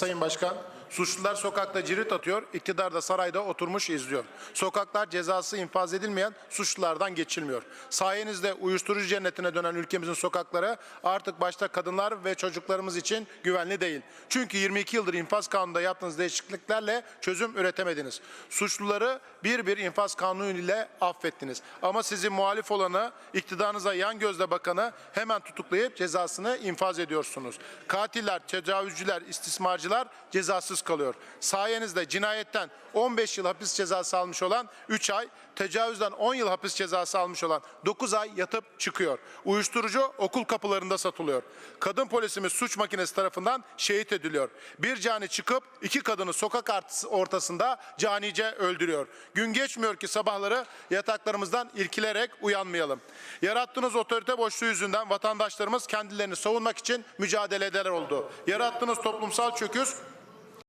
Sayın Başkan. Suçlular sokakta cirit atıyor, iktidar da sarayda oturmuş izliyor. Sokaklar cezası infaz edilmeyen suçlulardan geçilmiyor. Sayenizde uyuşturucu cennetine dönen ülkemizin sokakları artık başta kadınlar ve çocuklarımız için güvenli değil. Çünkü 22 yıldır infaz kanununda yaptığınız değişikliklerle çözüm üretemediniz. Suçluları bir bir infaz kanunu ile affettiniz. Ama sizi muhalif olanı, iktidarınıza yan gözle bakanı hemen tutuklayıp cezasını infaz ediyorsunuz. Katiller, tecavüzcüler, istismarcılar cezasız kalıyor. Sayenizde cinayetten 15 yıl hapis cezası almış olan 3 ay, tecavüzden 10 yıl hapis cezası almış olan 9 ay yatıp çıkıyor. Uyuşturucu okul kapılarında satılıyor. Kadın polisimiz suç makinesi tarafından şehit ediliyor. Bir cani çıkıp iki kadını sokak ortasında canice öldürüyor. Gün geçmiyor ki sabahları yataklarımızdan irkilerek uyanmayalım. Yarattığınız otorite boşluğu yüzünden vatandaşlarımız kendilerini savunmak için mücadeleler oldu. Yarattığınız toplumsal çöküş